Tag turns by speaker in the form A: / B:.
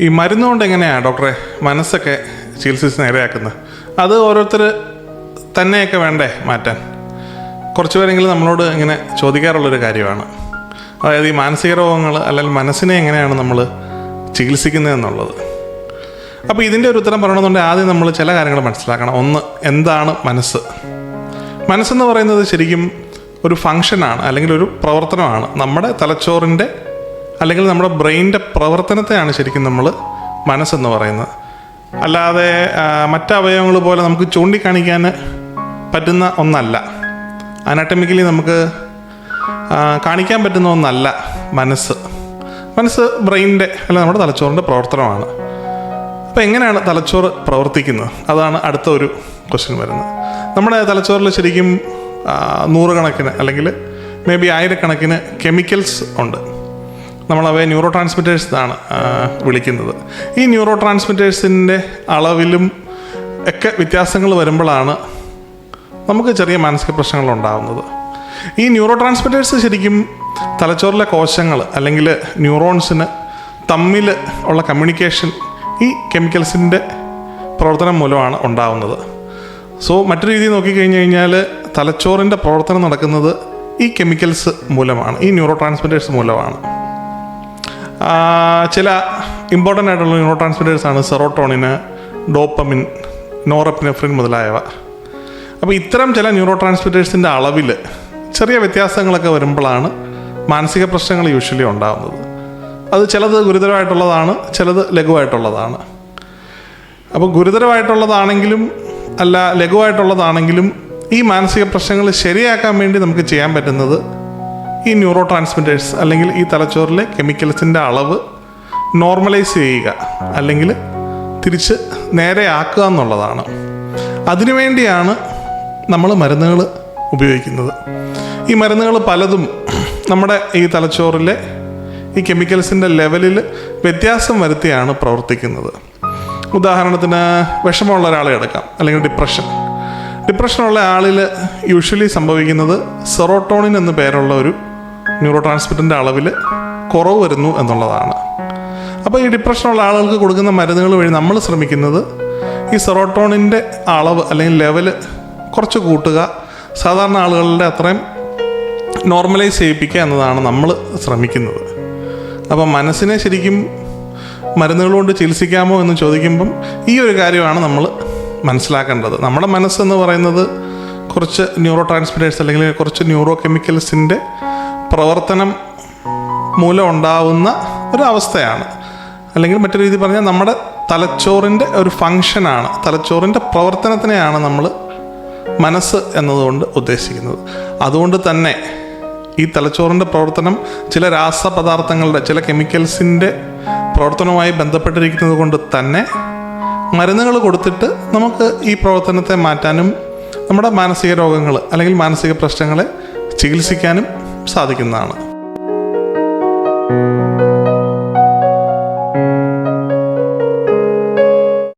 A: ഈ മരുന്നുകൊണ്ട് എങ്ങനെയാണ് ഡോക്ടറെ മനസ്സൊക്കെ ചികിത്സിച്ച് നേരെയാക്കുന്നത്? അത് ഓരോരുത്തർ തന്നെയൊക്കെ വേണ്ടേ മാറ്റാൻ? കുറച്ച് പേരെങ്കിലും നമ്മളോട് ഇങ്ങനെ ചോദിക്കാറുള്ളൊരു കാര്യമാണ്. അതായത് ഈ മാനസിക രോഗങ്ങൾ അല്ലെങ്കിൽ മനസ്സിനെ എങ്ങനെയാണ് നമ്മൾ ചികിത്സിക്കുന്നത് എന്നുള്ളത്. അപ്പോൾ ഇതിന്റെ ഒരു ഉത്തരം പറയണമെന്നുണ്ടെങ്കിൽ ആദ്യം നമ്മൾ ചില കാര്യങ്ങൾ മനസ്സിലാക്കണം. ഒന്ന് എന്താണ് മനസ്സ്? മനസ്സെന്ന് പറയുന്നത് ശരിക്കും ഒരു ഫങ്ഷനാണ് അല്ലെങ്കിൽ ഒരു പ്രവർത്തനമാണ്. നമ്മുടെ തലച്ചോറിന്റെ അല്ലെങ്കിൽ നമ്മുടെ ബ്രെയിനിന്റെ പ്രവർത്തനത്തെയാണ് ശരിക്കും നമ്മൾ മനസ്സെന്ന് പറയുന്നത്. അല്ലാതെ മറ്റവയവങ്ങൾ പോലെ നമുക്ക് ചൂണ്ടിക്കാണിക്കാൻ പറ്റുന്ന ഒന്നല്ല. അനാട്ടമിക്കലി നമുക്ക് കാണിക്കാൻ പറ്റുന്ന ഒന്നല്ല മനസ്സ്. മനസ്സ് ബ്രെയിനിന്റെ അല്ല നമ്മുടെ തലച്ചോറിന്റെ പ്രവർത്തനമാണ്. അപ്പോൾ എങ്ങനെയാണ് തലച്ചോറ് പ്രവർത്തിക്കുന്നത്? അതാണ് അടുത്ത ഒരു ക്വസ്റ്റ്യൻ വരുന്നത്. നമ്മുടെ തലച്ചോറിൽ ശരിക്കും നൂറുകണക്കിന് അല്ലെങ്കിൽ മേ ബി ആയിരക്കണക്കിന് കെമിക്കൽസ് ഉണ്ട്. നമ്മളവയെ ന്യൂറോ ട്രാൻസ്മിറ്റേഴ്സ് എന്നാണ് വിളിക്കുന്നത്. ഈ ന്യൂറോ ട്രാൻസ്മിറ്റേഴ്സിന്റെ അളവിലും ഒക്കെ വ്യത്യാസങ്ങൾ വരുമ്പോഴാണ് നമുക്ക് ചെറിയ മാനസിക പ്രശ്നങ്ങൾ ഉണ്ടാകുന്നത് ഈ ന്യൂറോ ട്രാൻസ്മിറ്റേഴ്സ് ശരിക്കും തലച്ചോറിലെ കോശങ്ങൾ അല്ലെങ്കിൽ ന്യൂറോൺസിന് തമ്മിൽ ഉള്ള കമ്മ്യൂണിക്കേഷൻ ഈ കെമിക്കൽസിന്റെ പ്രവർത്തനം മൂലമാണ് ഉണ്ടാകുന്നത് സോ മറ്റു രീതിയിൽ നോക്കിക്കഴിഞ്ഞ് കഴിഞ്ഞാൽ തലച്ചോറിന്റെ പ്രവർത്തനം നടക്കുന്നത് ഈ കെമിക്കൽസ് മൂലമാണ് ഈ ന്യൂറോ ട്രാൻസ്മിറ്റേഴ്സ് മൂലമാണ്. ചില ഇമ്പോർട്ടന്റ് ആയിട്ടുള്ള ന്യൂറോ ട്രാൻസ്മിറ്റേഴ്സാണ് സെറോട്ടോണിന് ഡോപ്പമിൻ നോറപ്പിനെഫ്രിൻ മുതലായവ. അപ്പോൾ ഇത്തരം ചില ന്യൂറോ ട്രാൻസ്മിറ്റേഴ്സിന്റെ അളവിൽ ചെറിയ വ്യത്യാസങ്ങളൊക്കെ വരുമ്പോഴാണ് മാനസിക പ്രശ്നങ്ങൾ യൂഷ്വലി ഉണ്ടാകുന്നത് അത് ചിലത് ഗുരുതരമായിട്ടുള്ളതാണ് ചിലത് ലഘുവായിട്ടുള്ളതാണ്. അപ്പോൾ ഗുരുതരമായിട്ടുള്ളതാണെങ്കിലും അല്ല ലഘുവായിട്ടുള്ളതാണെങ്കിലും ഈ മാനസിക പ്രശ്നങ്ങൾ ശരിയാക്കാൻ വേണ്ടി നമുക്ക് ചെയ്യാൻ പറ്റുന്നത് ഈ ന്യൂറോ ട്രാൻസ്മിറ്റേഴ്സ് അല്ലെങ്കിൽ ഈ തലച്ചോറിലെ കെമിക്കൽസിന്റെ അളവ് നോർമലൈസ് ചെയ്യുക. അല്ലെങ്കിൽ തിരിച്ച് നേരെയാക്കുക എന്നുള്ളതാണ്. അതിനുവേണ്ടിയാണ് നമ്മൾ മരുന്നുകൾ ഉപയോഗിക്കുന്നത്. ഈ മരുന്നുകൾ പലതും നമ്മുടെ ഈ തലച്ചോറിലെ ഈ കെമിക്കൽസിന്റെ ലെവലിൽ വ്യത്യാസം വരുത്തിയാണ് പ്രവർത്തിക്കുന്നത്. ഉദാഹരണത്തിന് വിഷമമുള്ള ഒരാളെ എടുക്കാം. അല്ലെങ്കിൽ ഡിപ്രഷൻ ഡിപ്രഷനുള്ള ആളിൽ യൂഷ്വലി സംഭവിക്കുന്നത് സെറോട്ടോണിൻ എന്ന പേരുള്ള ഒരു ന്യൂറോ ട്രാൻസ്മിറ്ററിന്റെ അളവിൽ കുറവ് വരുന്നു എന്നുള്ളതാണ്. അപ്പോൾ ഈ ഡിപ്രഷനുള്ള ആളുകൾക്ക് കൊടുക്കുന്ന മരുന്നുകൾ വഴി നമ്മൾ ശ്രമിക്കുന്നത് ഈ സെറോട്ടോണിന്റെ അളവ് അല്ലെങ്കിൽ ലെവൽ കുറച്ച് കൂട്ടുക സാധാരണ ആളുകളുടെ അത്രയും നോർമലൈസ് ചെയ്യിപ്പിക്കുക എന്നതാണ് നമ്മൾ ശ്രമിക്കുന്നത്. അപ്പം മനസ്സിനെ ശരിക്കും മരുന്നുകൾ കൊണ്ട് ചികിത്സിക്കാമോ എന്ന് ചോദിക്കുമ്പം ഈ ഒരു കാര്യമാണ് നമ്മൾ മനസ്സിലാക്കേണ്ടത്. നമ്മുടെ മനസ്സെന്ന് പറയുന്നത് കുറച്ച് ന്യൂറോ ട്രാൻസ്മിറ്റേഴ്സ് അല്ലെങ്കിൽ കുറച്ച് ന്യൂറോ കെമിക്കൽസിന്റെ പ്രവർത്തനം മൂലം ഉണ്ടാവുന്ന ഒരവസ്ഥയാണ്. അല്ലെങ്കിൽ മറ്റൊരു രീതി പറഞ്ഞാൽ നമ്മുടെ തലച്ചോറിന്റെ ഒരു ഫങ്ഷനാണ്. തലച്ചോറിന്റെ പ്രവർത്തനത്തിനെയാണ് നമ്മൾ മനസ്സ് എന്നതുകൊണ്ട് ഉദ്ദേശിക്കുന്നത്. അതുകൊണ്ട് തന്നെ ഈ തലച്ചോറിന്റെ പ്രവർത്തനം ചില രാസപദാർത്ഥങ്ങളുടെ ചില കെമിക്കൽസിന്റെ പ്രവർത്തനവുമായി ബന്ധപ്പെട്ടിരിക്കുന്നത് കൊണ്ട് തന്നെ മരുന്നുകൾ കൊടുത്തിട്ട് നമുക്ക് ഈ പ്രവർത്തനത്തെ മാറ്റാനും നമ്മുടെ മാനസിക രോഗങ്ങൾ അല്ലെങ്കിൽ മാനസിക പ്രശ്നങ്ങളെ ചികിത്സിക്കാനും സാധിക്കുന്നതാണ്.